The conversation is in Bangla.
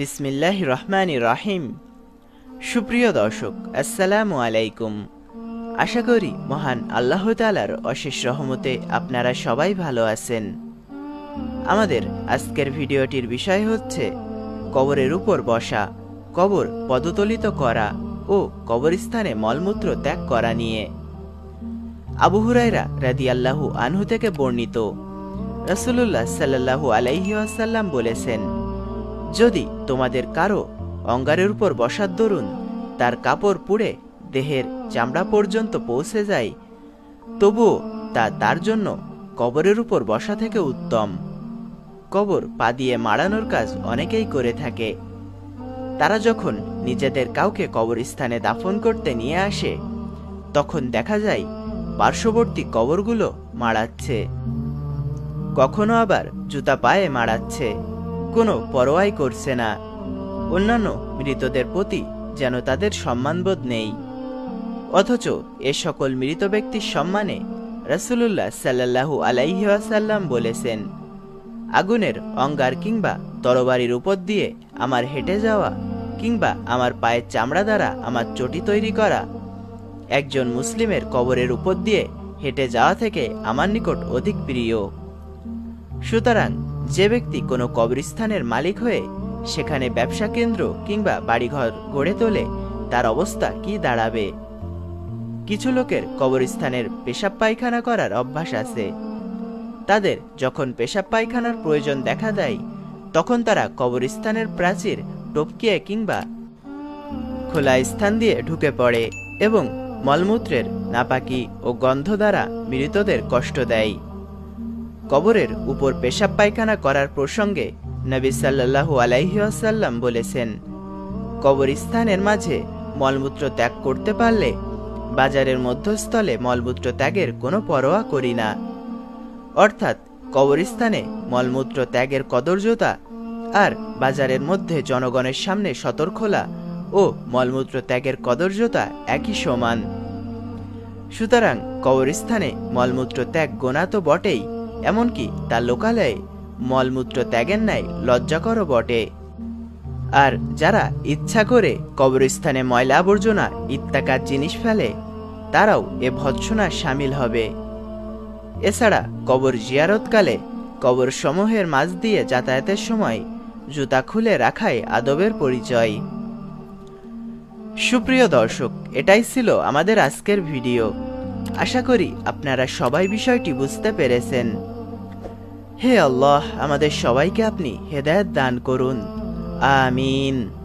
বিসমিল্লাহ রহমান রাহিম সুপ্রিয় দর্শক, আসসালামু আলাইকুম। আশা করি মহান আল্লাহ তালার অশেষ রহমতে আপনারা সবাই ভালো আছেন। আমাদের আজকের ভিডিওটির বিষয় হচ্ছে কবরের উপর বসা, কবর পদতলিত করা ও কবরস্থানে মলমূত্র ত্যাগ করা নিয়ে। আবু হুরাইরা রাদিয়াল্লাহু আনহু থেকে বর্ণিত। রাসূলুল্লাহ সাল্লাল্লাহু আলাইহি ওয়াসাল্লাম বলেছেন যদি তোমাদের কারও অঙ্গারের উপর বসার দরুন, তার কাপড় পুড়ে দেহের চামড়া পর্যন্ত পৌঁছে যায়, তবুও তা তার জন্য কবরের উপর বসা থেকে উত্তম। কবর পা দিয়ে মাড়ানোর কাজ অনেকেই করে থাকে। তারা যখন নিজেদের কাউকে কবরস্থানে দাফন করতে নিয়ে আসে, তখন দেখা যায় পার্শ্ববর্তী কবরগুলো মাড়াচ্ছে। কখনো আবার জুতা পায়ে মাড়াচ্ছে। কোনো পরোয়াই করছে না। অন্যান্য মৃতদের প্রতি যেন তাদের সম্মানবোধ নেই। অথচ এ সকল মৃত ব্যক্তির সম্মানে রাসূলুল্লাহ সাল্লাল্লাহু আলাইহি ওয়াসাল্লাম বলেছেন, আগুনের অঙ্গার কিংবা তরবারির উপর দিয়ে আমার হেঁটে যাওয়া কিংবা আমার পায়ের চামড়া দ্বারা আমার চটি তৈরি করা, একজন মুসলিমের কবরের উপর দিয়ে হেঁটে যাওয়া থেকে আমার নিকট অধিক প্রিয়। সুতরাং যে ব্যক্তি কোনো কবরস্থানের মালিক হয়ে সেখানে ব্যবসা কেন্দ্র কিংবা বাড়িঘর গড়ে তোলে, তার অবস্থা কি দাঁড়াবে? কিছু লোকের কবরস্থানের পেশাব পায়খানা করার অভ্যাস আছে। তাদের যখন পেশাব পায়খানার প্রয়োজন দেখা দেয়, তখন তারা কবরস্থানের প্রাচীর টপকিয়ে কিংবা খোলা স্থান দিয়ে ঢুকে পড়ে এবং মলমূত্রের নাপাকি ও গন্ধ দ্বারা মৃতদের কষ্ট দেয়। কবরের উপর পেশাব পায়খানা করার প্রসঙ্গে নবী সাল্লাল্লাহু আলাইহি আসাল্লাম বলেছেন, কবরস্থানের মাঝে মলমূত্র ত্যাগ করতে পারলে বাজারের মধ্যস্থলে মলমূত্র ত্যাগের কোনো পরোয়া করি না। অর্থাৎ কবরস্থানে মলমূত্র ত্যাগের কদর্যতা আর বাজারের মধ্যে জনগণের সামনে সতর্কলা ও মলমূত্র ত্যাগের কদর্যতা একই সমান। সুতরাং কবরস্থানে মলমূত্র ত্যাগ গোনা তো বটেই এমনকি তার লোকালয়ে মলমূত্র ত্যাগের ন্যায় লজ্জাকরও বটে। আর যারা ইচ্ছা করে কবরস্থানে ময়লা আবর্জনা ইত্যাকার জিনিস ফেলে, তারাও এ ভৎসনা সামিল হবে। এছাড়া কবর জিয়ারতকালে কবর সমূহের মাঝ দিয়ে যাতায়াতের সময় জুতা খুলে রাখাই আদবের পরিচয়। সুপ্রিয় দর্শক, এটাই ছিল আমাদের আজকের ভিডিও। আশা করি আপনারা সবাই বিষয়টি বুঝতে পেরেছেন। হে আল্লাহ আমাদের সবাইকে আপনি হেদায়ত দান করুন। আমিন।